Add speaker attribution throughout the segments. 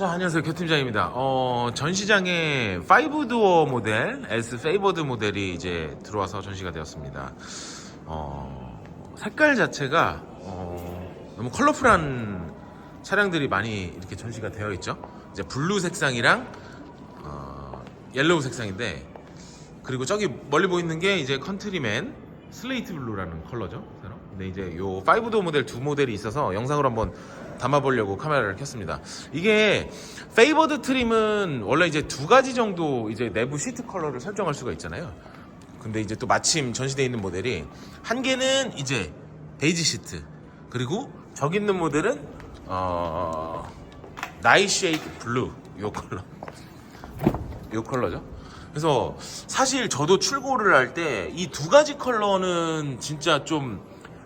Speaker 1: 자, 안녕하세요. 교팀장입니다. 어, 전시장에 5도어 모델, S 페이버드 모델이 이제 들어와서 전시가 되었습니다. 어, 색깔 자체가, 어, 너무 컬러풀한 차량들이 많이 이렇게 전시가 되어 있죠. 이제 블루 색상이랑, 어, 옐로우 색상인데, 그리고 저기 멀리 보이는 게 이제 컨트리맨 슬레이트 블루라는 컬러죠. 근데 이제 요 5도 모델 두 모델이 있어서 영상으로 한번 담아보려고 카메라를 켰습니다. 이게 페이버드 트림은 원래 이제 두 가지 정도 이제 내부 시트 컬러를 설정할 수가 있잖아요. 근데 이제 또 마침 전시되어 있는 모델이 한 개는 이제 베이지 시트 그리고 저기 있는 모델은 어 나이 쉐이크 블루 요 컬러 요 컬러죠. 그래서 사실 저도 출고를 할 때 이 두 가지 컬러는 진짜 좀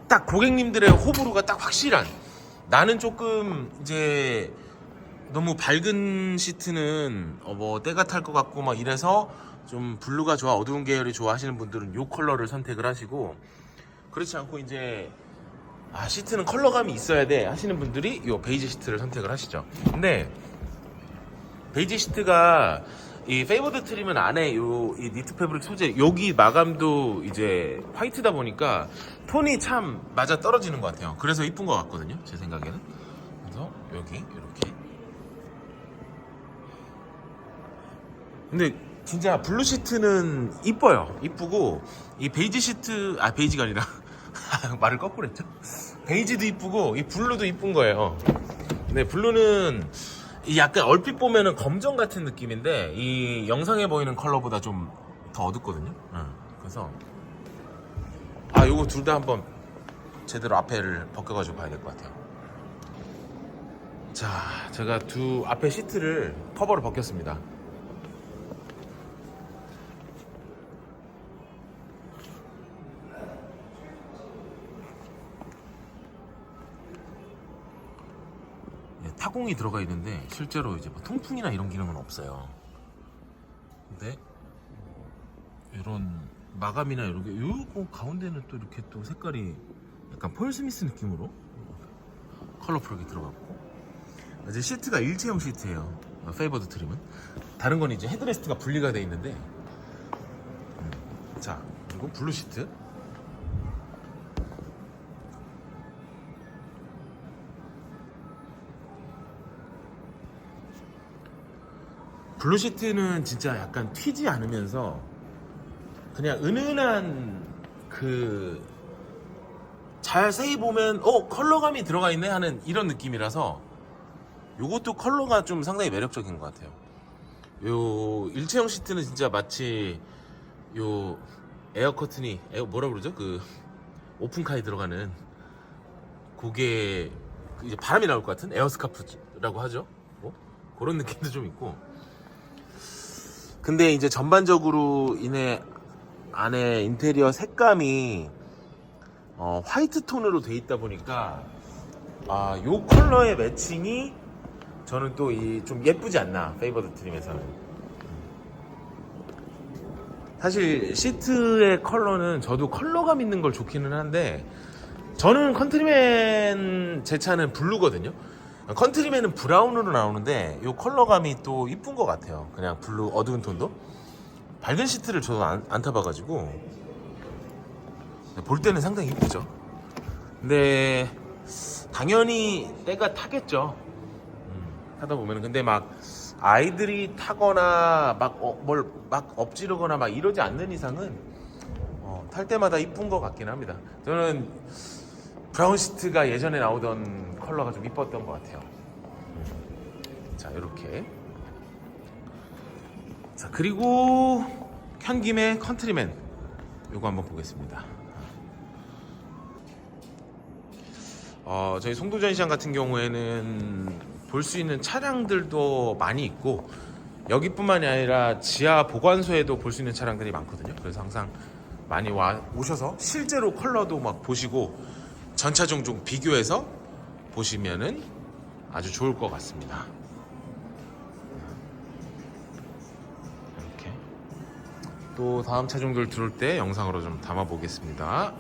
Speaker 1: 딱 고객님들의 호불호가 딱 확실한 나는 조금 이제 너무 밝은 시트는 어 뭐 때가 탈 것 같고 막 이래서 좀 블루가 좋아 어두운 계열이 좋아 하시는 분들은 요 컬러를 선택을 하시고 그렇지 않고 이제 아 시트는 컬러감이 있어야 돼 하시는 분들이 요 베이지 시트를 선택을 하시죠. 근데 베이지 시트가 이 페이버드 트림은 안에 요 이 니트 패브릭 소재 여기 마감도 이제 화이트다 보니까 톤이 참 맞아 떨어지는 것 같아요. 그래서 이쁜 것 같거든요. 제 생각에는. 그래서 여기 이렇게. 근데 진짜 블루 시트는 이뻐요. 이쁘고 이 베이지 시트 아 베이지가 아니라 말을 거꾸로 했죠. 베이지도 이쁘고 이 블루도 이쁜 거예요. 근데 블루는 이 약간 얼핏 보면은 검정 같은 느낌인데 이 영상에 보이는 컬러보다 좀 더 어둡거든요. 응. 그래서 아 요거 둘 다 한번 제대로 앞에를 벗겨가지고 봐야 될 것 같아요. 자, 제가 두 앞에 시트를 커버를 벗겼습니다. 타공이 들어가 있는데 실제로 이제 뭐 통풍이나 이런 기능은 없어요. 근데 이런 마감이나 이런 게 요거 가운데는 또 이렇게 또 색깔이 약간 폴 스미스 느낌으로 컬러풀하게 들어갔고 이제 시트가 일체형 시트예요. 어, 페이버드 트림은 다른 건 이제 헤드레스트가 분리가 돼 있는데 음, 자 그리고 블루 시트 블루 시트는 진짜 약간 튀지 않으면서 그냥 은은한 그 자세히 보면 어 컬러감이 들어가 있네 하는 이런 느낌이라서 요것도 컬러가 좀 상당히 매력적인 것 같아요. 요 일체형 시트는 진짜 마치 요 에어 커튼이 에어 뭐라 그러죠? 그 오픈카에 들어가는 그 이제 바람이 나올 것 같은 에어 스카프라고 하죠. 뭐 그런 느낌도 좀 있고. 근데 이제 전반적으로 이내 안에 인테리어 색감이 어, 화이트 톤으로 돼 있다 보니까 아, 요 컬러의 매칭이 저는 또 이 좀 예쁘지 않나 페이버드 트림에서는. 사실 시트의 컬러는 저도 컬러감 있는 걸 좋기는 한데 저는 컨트리맨 제 차는 블루거든요 컨트리맨은 브라운으로 나오는데 요 컬러감이 또 이쁜 것 같아요 그냥 블루 어두운 톤도 밝은 시트를 저도 안, 안 타봐가지고 볼 때는 상당히 이쁘죠. 근데 당연히 때가 타겠죠. 음, 타다 보면 근데 막 아이들이 타거나 막 뭘막 엎지르거나 막 이러지 않는 이상은 어, 탈 때마다 이쁜 것 같긴 합니다. 저는 브라운 시트가 예전에 나오던 컬러가 좀 이뻤던 것 같아요. 음. 자 이렇게 자 그리고 켠 김에 컨트리맨 요거 한번 보겠습니다. 어, 저희 송도 전시장 같은 경우에는 볼 수 있는 차량들도 많이 있고 여기뿐만이 아니라 지하 보관소에도 볼 수 있는 차량들이 많거든요. 그래서 항상 많이 와 오셔서 실제로 컬러도 막 보시고 전차 종종 비교해서 보시면은 아주 좋을 것 같습니다. 이렇게 또 다음 차종들 들어올 때 영상으로 좀 담아 보겠습니다.